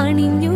അണിഞ്ഞു